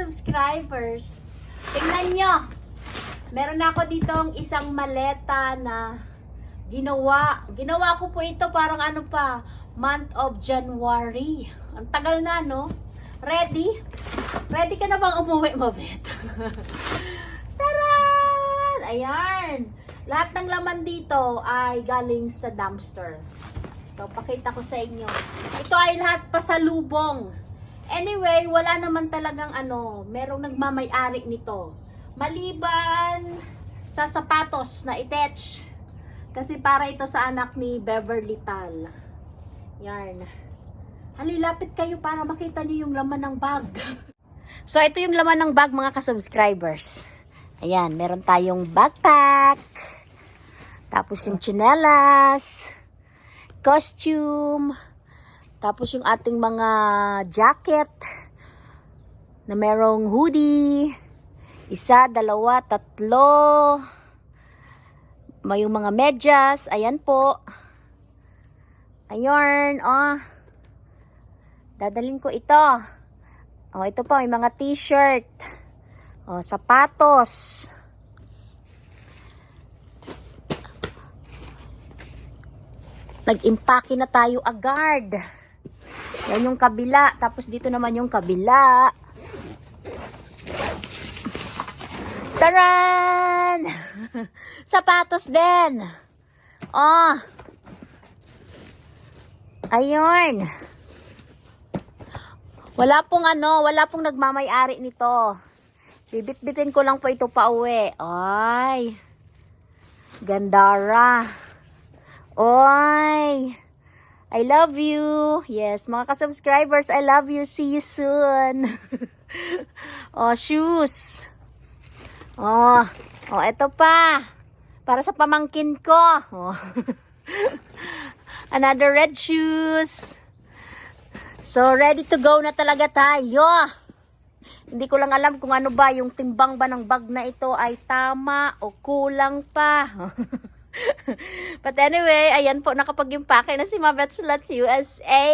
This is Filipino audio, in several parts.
ka-subscribers, tingnan nyo. Meron ako ditong isang maleta na ginawa. Ginawa ko po ito parang ano pa, month of January. Ang tagal na, no? Ready? Ready ka na bang umuwi, Mabet? Taran! Ayan! Lahat ng laman dito ay galing sa dumpster. So, pakita ko sa inyo. Ito ay lahat pasalubong. Anyway, wala naman talagang ano, merong nagmamay-ari nito. Maliban sa sapatos na itech. Kasi para ito sa anak ni Beverly Tal. Yarn. Halilapit kayo para makita niyo yung laman ng bag. so, ito yung laman ng bag mga ka-subscribers. Ayan, meron tayong backpack. Tapos yung chinelas. Costume. Tapos yung ating mga jacket. Na merong hoodie. Isa, dalawa, tatlo. May mga medyas. Ayan po. Ayun, oh. Dadalhin ko ito. Oh, ito po, may mga t-shirt. Oh, sapatos. Nag-impake na tayo agad. Yan yung kabila. Tapos dito naman yung kabila. Taran! Sapatos din. Oh. Ayun. Wala pong ano, wala pong nagmamay-ari nito. Bibit-bitin ko lang po ito pa uwi. Ay. Gandara. Oy. I love you. Yes, mga ka-subscribers, I love you. See you soon. oh, shoes. Oh, oh, ito pa. Para sa pamangkin ko. Oh. Another red shoes. So, ready to go na talaga tayo. Hindi ko lang alam kung ano ba, yung timbang ba ng bag na ito ay tama o kulang pa. But anyway, ayan po, nakapag-impake na si Mabet Sluts USA.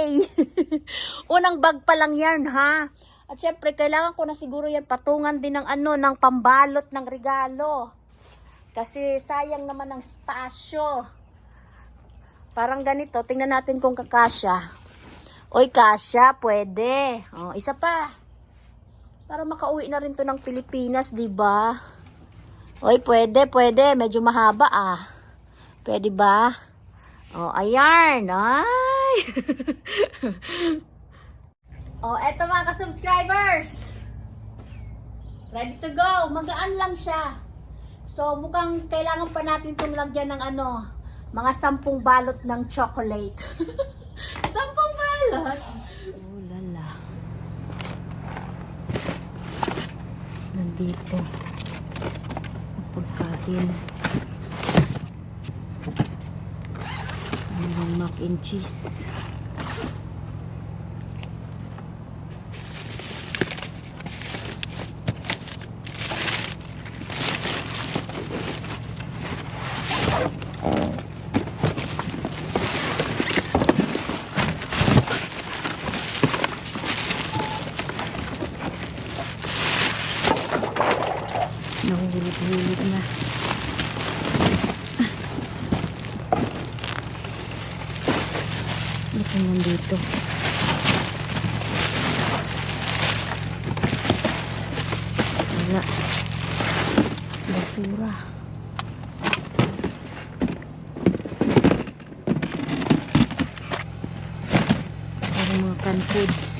Unang bag pa lang yan, ha? At syempre, kailangan ko na siguro yan patungan din ng ano, ng pambalot ng regalo. Kasi sayang naman ang spasyo. Parang ganito, tingnan natin kung kakasya. Oy, kasya, pwede. Oh, isa pa. Para makauwi na rin to ng Pilipinas, di ba? Oy, pwede, pwede. Medyo mahaba ah. Pwede ba? Oh, ayan. Ay. oh, eto mga ka-subscribers. Ready to go. Magaan lang siya. So, mukhang kailangan pa natin itong lagyan ng ano, mga sampung balot ng chocolate. sampung balot? Oh, lala. Nandito. Ang pagkain. Mayroong mac and cheese. Nahuhulog-hulog na. Ito nandito. Wala. Basura. Parang mga canned foods.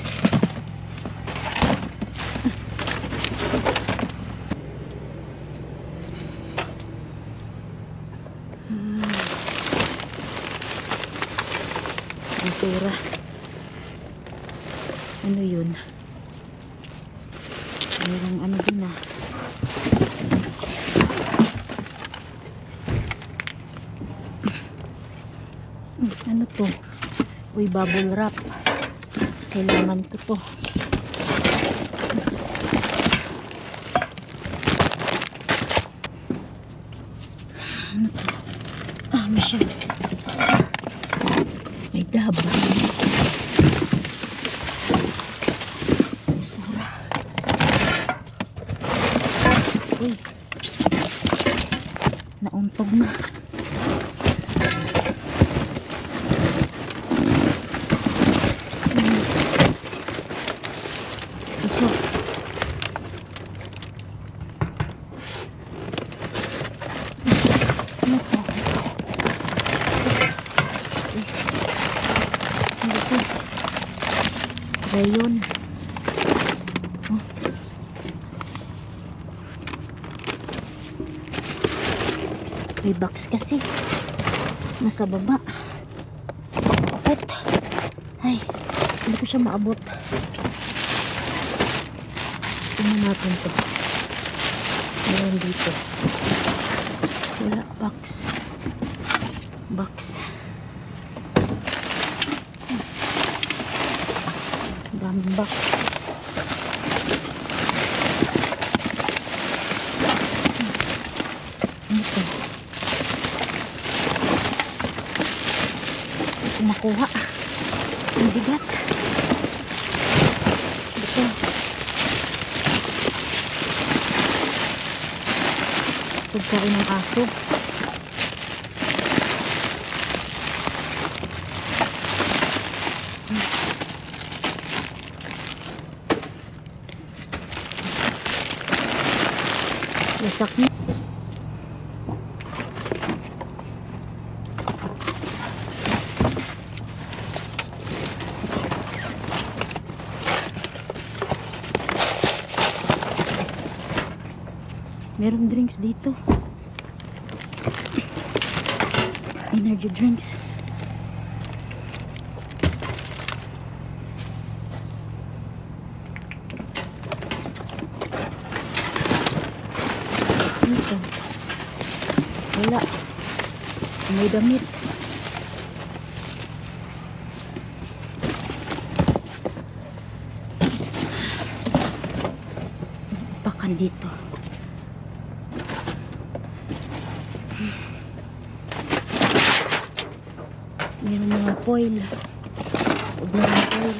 Basura. Ano yun? Mayroong ano din ah. Hmm, Ano to? Uy, bubble wrap. Kailangan ko to. Ano to? Ah, may siya. May daba. Basura. Uy. Nauntog na. Hmm. Iso. Ano to? Eh, Hindi ko. Rayon. Oh. May box kasi. Nasa baba. Kapit. Ay, hindi ko siya maabot. Tingnan natin to. Meron dito. Wala, box. Box. Daming box. Ano to? Hindi ko makuha. Ang bigat. Ito. Pagkain ng aso. Lasak niya. Merong drinks dito. Energy drinks. Ano to? Wala. May damit. Pakan dito. Meron mga foil. Sobrang foil.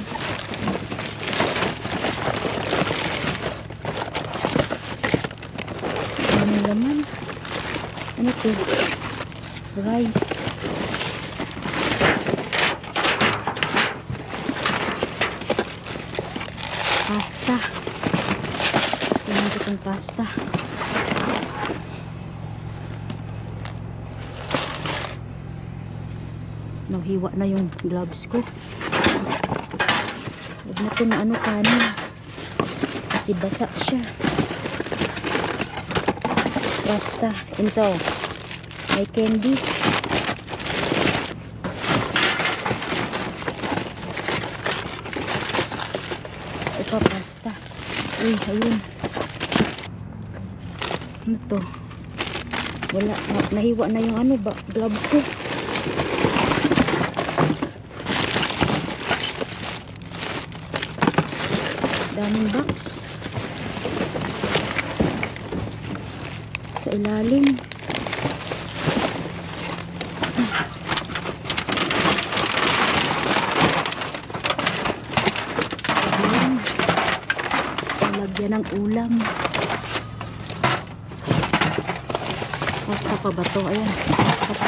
Ano laman? Ano to? Rice. Pasta. Tingnan ko pasta. Nahiwa na yung gloves ko. Huwag na ko na ano kanin. Kasi basa siya. Basta. Inso. May candy. Ito pasta. Uy, ayun. Ano to? Wala. Na- nahiwa na yung ano ba? Gloves ko. daming box sa ilalim Ayan. Lalagyan ng ulam pasta pa ba to? ayan pasta pa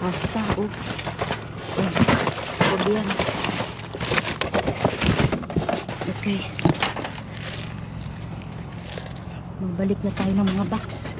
pasta oh oh huwag yan Okay. Magbalik na tayo ng mga box.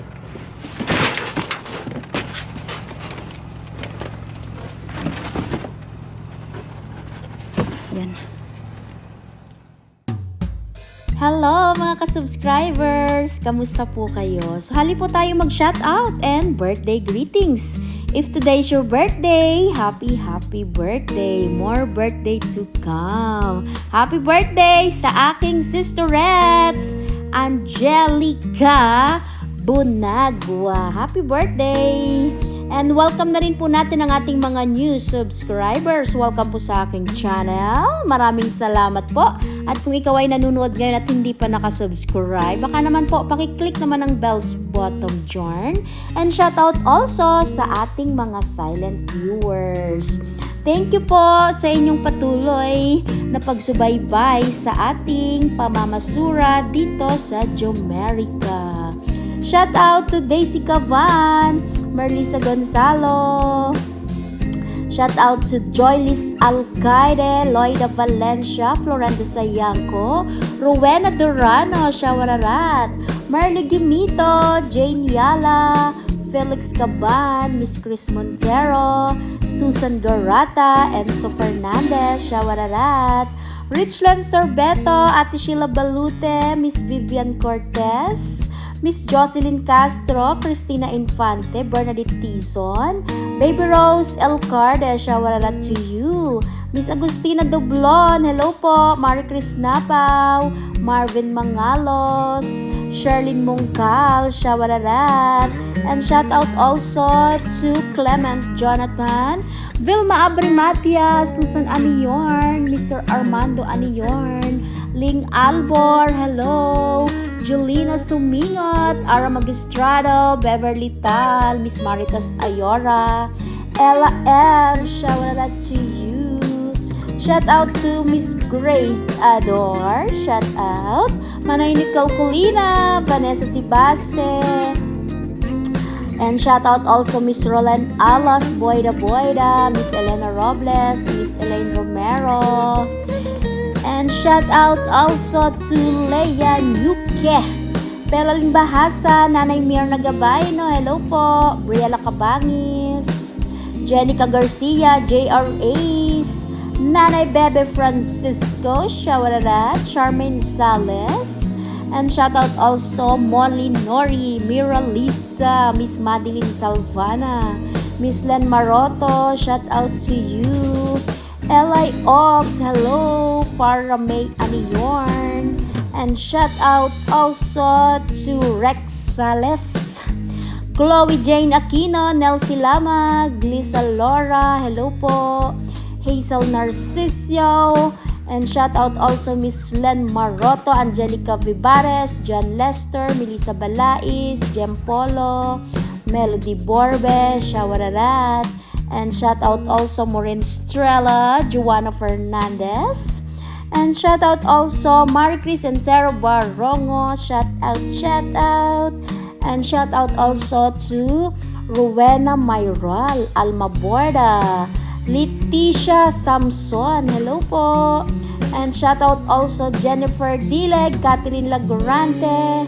Mga ka-subscribers! Kamusta po kayo? So hali po tayo mag-shout out and birthday greetings. If today's your birthday, happy happy birthday. More birthday to come. Happy birthday sa aking sisterettes, Angelica Bunagwa. Happy birthday! And welcome na rin po natin ang ating mga new subscribers. Welcome po sa aking channel. Maraming salamat po. At kung ikaw ay nanonood ngayon at hindi pa nakasubscribe, baka naman po pakiclick naman ang bells bottom dyan. And shout out also sa ating mga silent viewers. Thank you po sa inyong patuloy na pagsubaybay sa ating pamamasura dito sa Jomerica. Shout out to Daisy Cavan, Merlisa Gonzalo, Shout out to Joylis Alcaide, Loida Valencia, Florenda Sayanco, Rowena Durano, Shawararat, Marley Gimito, Jane Yala, Felix Caban, Miss Chris Montero, Susan Garata, Enzo Fernandez, Shawararat, Richland Sorbeto, Ate Sheila Balute, Miss Vivian Cortez, Miss Jocelyn Castro, Christina Infante, Bernadette Tison, Baby Rose Elcarde, shawararat to you. Miss Agustina Doblon, hello po. Marie Chris Napaw, Marvin Mangalos, Sherlyn Mongkal, shawararat. And shout out also to Clement Jonathan, Vilma Abrimatia, Susan Aniyorn, Mr. Armando Aniyorn, Ling Albor, hello. Julina Sumingot, Ara Magistrado, Beverly Tal, Miss Maritas Ayora, Ella M, shout out to you. Shout out to Miss Grace Ador, shout out. Manay Nicole Colina, Vanessa Sibaste, and shout out also Miss Roland Alas, Boyda Boyda, Miss Elena Robles, Miss Elaine Romero, And shout out also to Leia Nuke. Pelaling Bahasa, Nanay Mir Nagabay, no? Hello po. Briella Cabangis. Jenica Garcia, JR Ace. Nanay Bebe Francisco, Shawararat. Charmaine Sales. And shout out also Molly Nori, Mira Lisa, Miss Madeline Salvana, Miss Len Maroto, shout out to you. Eli Ox, hello, para May Aniyorn. And shout out also to Rex Sales, Chloe Jane Aquino, Nelsie Lamag, Lisa Laura, hello po. Hazel Narcisio, and shout out also Miss Len Maroto, Angelica Vivares, John Lester, Melissa Balais, Jem Polo, Melody Borbe, Shawararat, And shout out also Maureen Strella, Joanna Fernandez. And shout out also Marie Chris and Tero Barongo. Shout out, shout out. And shout out also to Rowena Mayral, Alma Borda, Leticia Samson. Hello po. And shout out also Jennifer Dileg, Catherine Lagorante,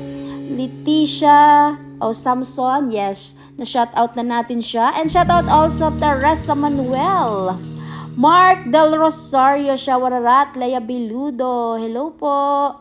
Leticia, o Samson, yes, na-shout out na natin siya. And shout out also Teresa Manuel. Mark Del Rosario Shawararat, Leia Biludo. Hello po.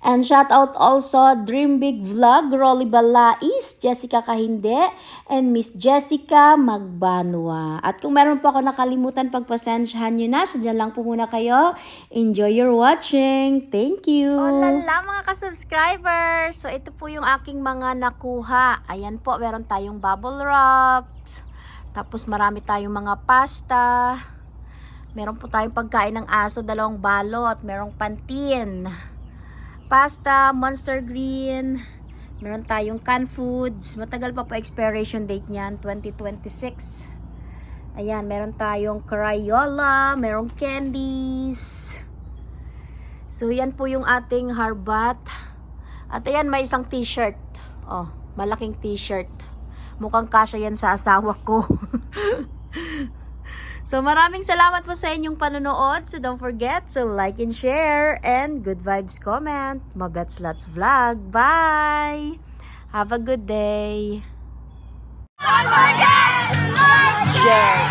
And shout out also Dream Big Vlog, Rolly Balais, Jessica Kahinde, and Miss Jessica Magbanwa. At kung meron po ako nakalimutan, pagpasensyahan nyo na. So, dyan lang po muna kayo. Enjoy your watching. Thank you. Olala mga ka-subscribers. So, ito po yung aking mga nakuha. Ayan po, meron tayong bubble wraps. Tapos, marami tayong mga pasta. Meron po tayong pagkain ng aso, dalawang balot. Merong pantin pasta, monster green, meron tayong canned foods, matagal pa po expiration date niyan, 2026. Ayan, meron tayong Crayola, merong candies. So, yan po yung ating harbat. At ayan, may isang t-shirt. Oh, malaking t-shirt. Mukhang kasya yan sa asawa ko. So maraming salamat po sa inyong panonood. So don't forget to like and share and good vibes comment. Mabets Lots Vlog. Bye! Have a good day. Don't forget to like, Share.